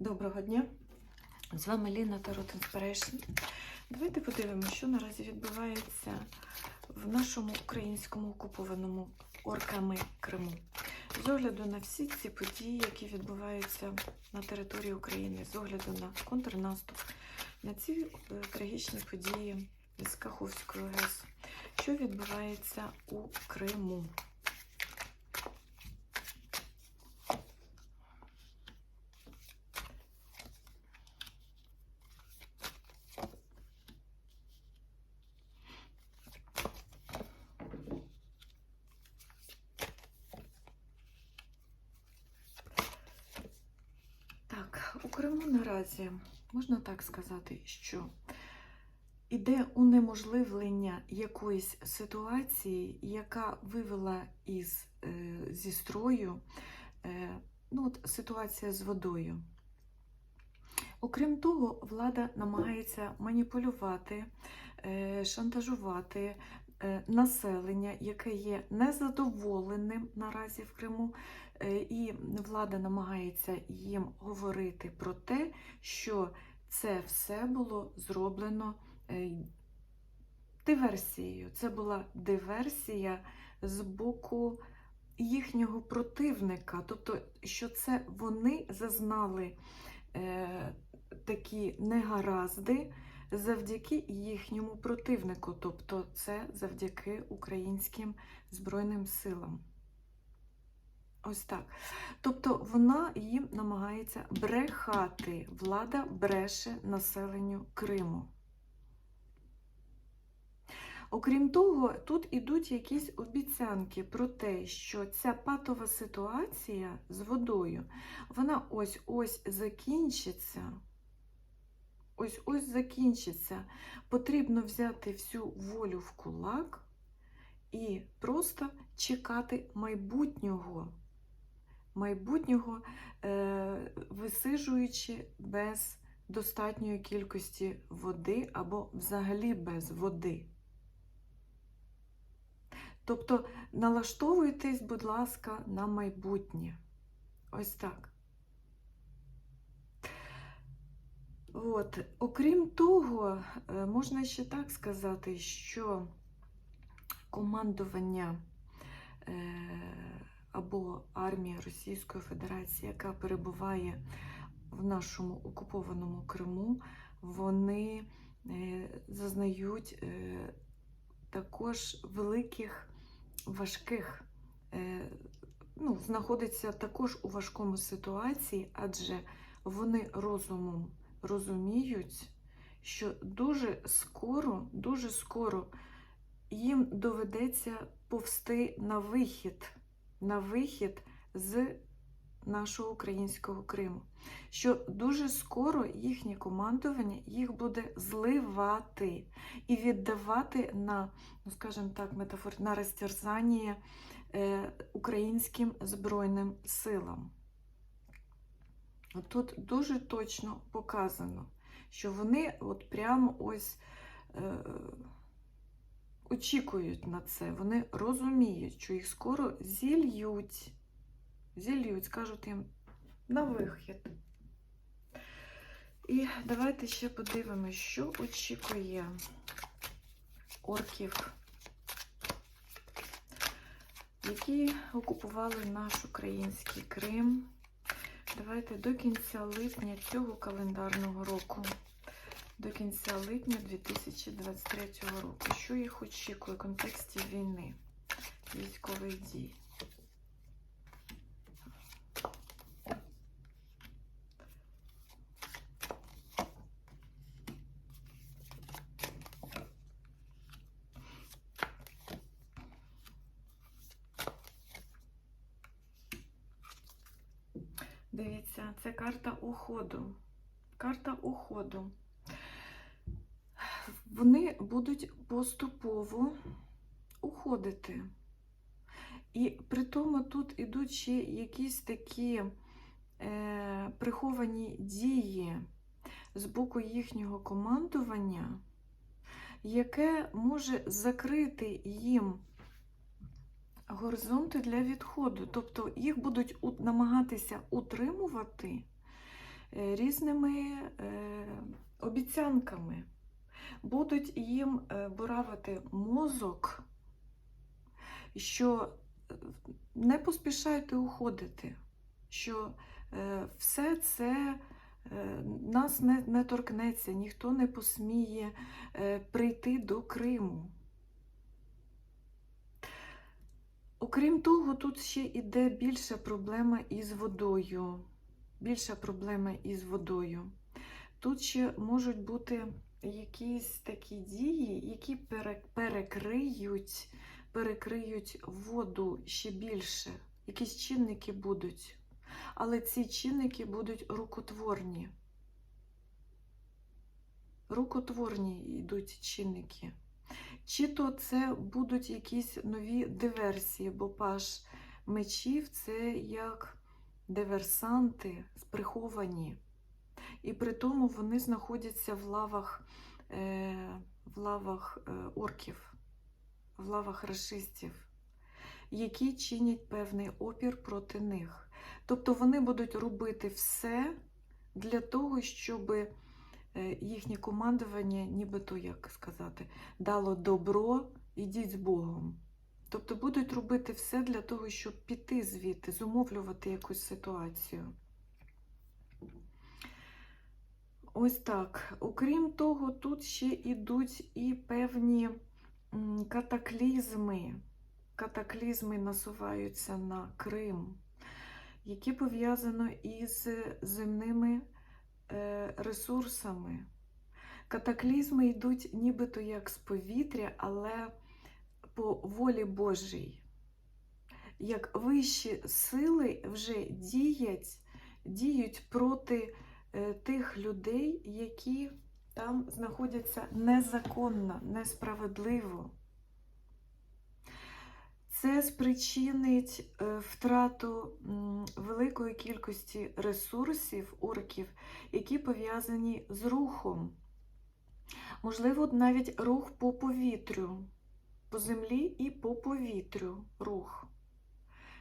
Доброго дня! З вами Ліна Тарот Inspiration. Давайте подивимося, що наразі відбувається в нашому українському окупованому орками Криму. З огляду на всі ці події, які відбуваються на території України, з огляду на контрнаступ, на ці е, трагічні події з Каховської ГЕС, що відбувається у Криму. Так, у Криму наразі можна так сказати, що іде унеможливлення якоїсь ситуації, яка вивела із, е, зі строю е, ну, от, ситуація з водою. Окрім того, влада намагається маніпулювати, е, шантажувати населення, яке є незадоволеним наразі в Криму, Е, і влада намагається їм говорити про те, що це все було зроблено е, диверсією. Це була диверсія з боку їхнього противника, тобто, що це вони зазнали е, такі негаразди завдяки їхньому противнику, тобто це завдяки українським Збройним силам. Ось так. Тобто вона їм намагається брехати. Влада бреше населенню Криму. Окрім того, тут ідуть якісь обіцянки про те, що ця патова ситуація з водою, вона ось-ось закінчиться. Ось-ось закінчиться. Потрібно взяти всю волю в кулак і просто чекати майбутнього майбутнього, е, висижуючи без достатньої кількості води або взагалі без води. Тобто налаштовуйтесь, будь ласка, на майбутнє. Ось так. От. Окрім того, е, можна ще так сказати, що командування е, або армія Російської Федерації, яка перебуває в нашому окупованому Криму, вони е, зазнають також великих важких, ну, знаходяться також у важкому ситуації, адже вони розумом розуміють, що дуже скоро, дуже скоро їм доведеться повсти на вихід на вихід з нашого українського Криму. Що дуже скоро їхнє командування їх буде зливати і віддавати на, ну скажімо так, метафор, на розтерзання е, українським Збройним силам. Тут дуже точно показано, що вони от прямо ось. Е, очікують на це, вони розуміють, що їх скоро зільють, зільють, скажуть їм на вихід. І давайте ще подивимося, що очікує орків, які окупували наш український Крим. Давайте до кінця липня цього календарного року до кінця липня 2023 року. Що їх очікує в контексті війни, військових дій? Дивіться, це карта уходу. Карта уходу вони будуть поступово уходити. І при тому тут ідуть ще якісь такі е, приховані дії з боку їхнього командування, яке може закрити їм горизонти для відходу. Тобто їх будуть намагатися утримувати е, різними е, обіцянками, будуть їм е, буравити мозок, що не поспішайте уходити, що все це нас не, не торкнеться, ніхто не посміє е, прийти до Криму. Окрім того, тут ще йде більша проблема із водою. Більша проблема із водою. Тут ще можуть бути якісь такі дії, які перекриють, перекриють воду ще більше. Якісь чинники будуть. Але ці чинники будуть рукотворні. Рукотворні йдуть чинники. Чи то це будуть якісь нові диверсії, бо паш мечів це як диверсанти приховані. І при тому вони знаходяться в лавах, е, в лавах е, орків, в лавах расистів, які чинять певний опір проти них. Тобто вони будуть робити все для того, щоб е, їхнє командування, нібито як сказати, дало добро, ідіть з Богом. Тобто будуть робити все для того, щоб піти звідти, зумовлювати якусь ситуацію. Ось так. Окрім того, тут ще йдуть і певні катаклізми. Катаклізми насуваються на Крим, які пов'язані із земними е, ресурсами. Катаклізми йдуть нібито як з повітря, але по волі Божій. Як вищі сили вже діють, діють проти е, тих людей, які там знаходяться незаконно, несправедливо. Це спричинить е, втрату великої кількості ресурсів орків, які пов'язані з рухом. Можливо, навіть рух по повітрю, по землі і по повітрю рух.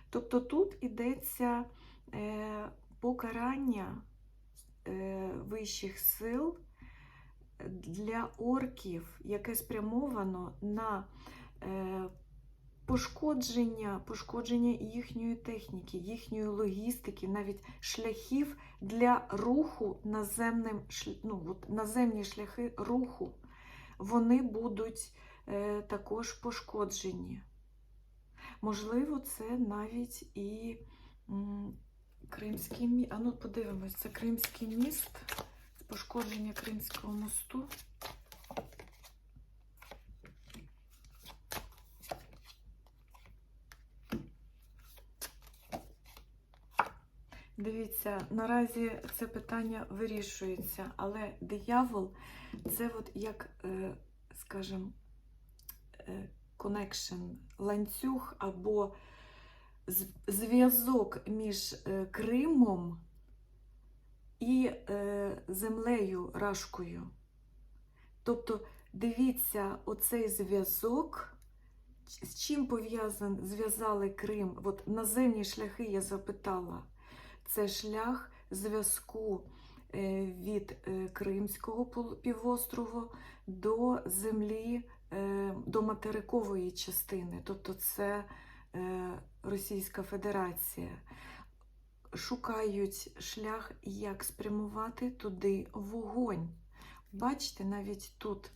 Тобто тут йдеться е, покарання е, вищих сил для орків, яке спрямовано на пошкодження, пошкодження їхньої техніки, їхньої логістики, навіть шляхів для руху наземним, ну, от наземні шляхи руху, вони будуть е, також пошкоджені. Можливо, це навіть і м, Кримський міст. А ну подивимось, це Кримський міст, пошкодження Кримського мосту. Дивіться, наразі це питання вирішується, але диявол це от як, е, скажімо, е, connection, ланцюг або зв'язок між е, Кримом і землею Рашкою. Тобто, дивіться, оцей зв'язок, з чим пов'язан, зв'язали Крим? От наземні шляхи я запитала. Це шлях зв'язку е, від е, Кримського півострову до землі, е, до материкової частини, тобто це Російська Федерація. Шукають шлях, як спрямувати туди вогонь. Бачите, навіть тут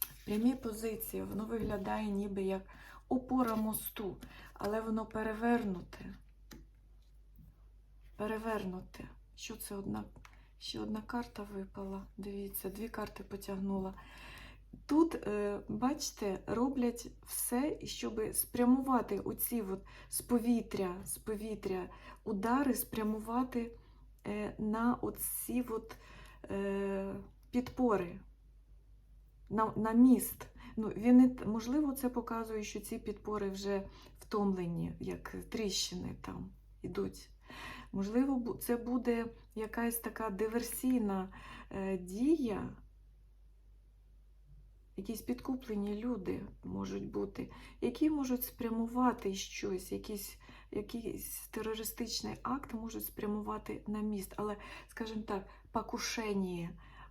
в прямій позиції воно виглядає ніби як опора мосту, але воно перевернуте. Перевернуте. Що це одна? Ще одна карта випала. Дивіться, дві карти потягнула. Тут, е, бачите, роблять все, щоб спрямувати оці от з повітря, з повітря удари, спрямувати е, на оці от, е, підпори, на, на міст. Ну, він, можливо, це показує, що ці підпори вже втомлені, як тріщини там ідуть. Можливо, це буде якась така диверсійна е, дія, якісь підкуплені люди можуть бути, які можуть спрямувати щось, якісь якийсь терористичний акт можуть спрямувати на міст. Але, скажімо так, покушення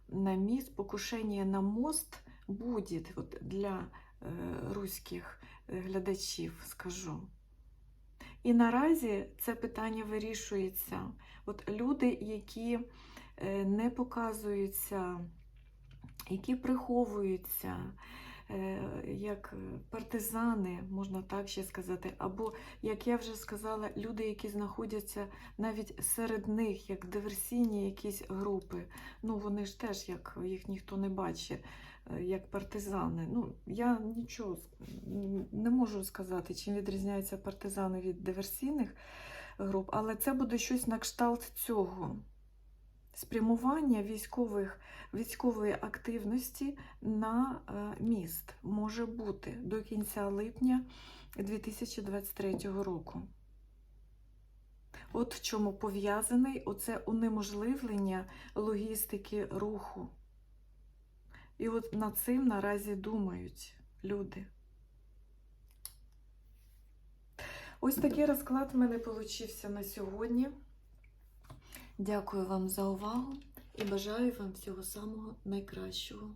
на міст, покушення на мост буде от для е, руських е, глядачів, скажу. І наразі це питання вирішується. От люди, які е, не показуються, які приховуються, е, як партизани, можна так ще сказати, або, як я вже сказала, люди, які знаходяться навіть серед них, як диверсійні якісь групи. Ну, вони ж теж, як їх ніхто не бачить, як партизани. Ну, я нічого не можу сказати, чим відрізняються партизани від диверсійних груп, але це буде щось на кшталт цього. Спрямування військових, військової активності на е, міст може бути до кінця липня 2023 року. От в чому пов'язаний оце унеможливлення логістики руху. І от над цим наразі думають люди. Ось такий розклад в мене получився на сьогодні. Дякую вам за увагу і бажаю вам всього самого найкращого.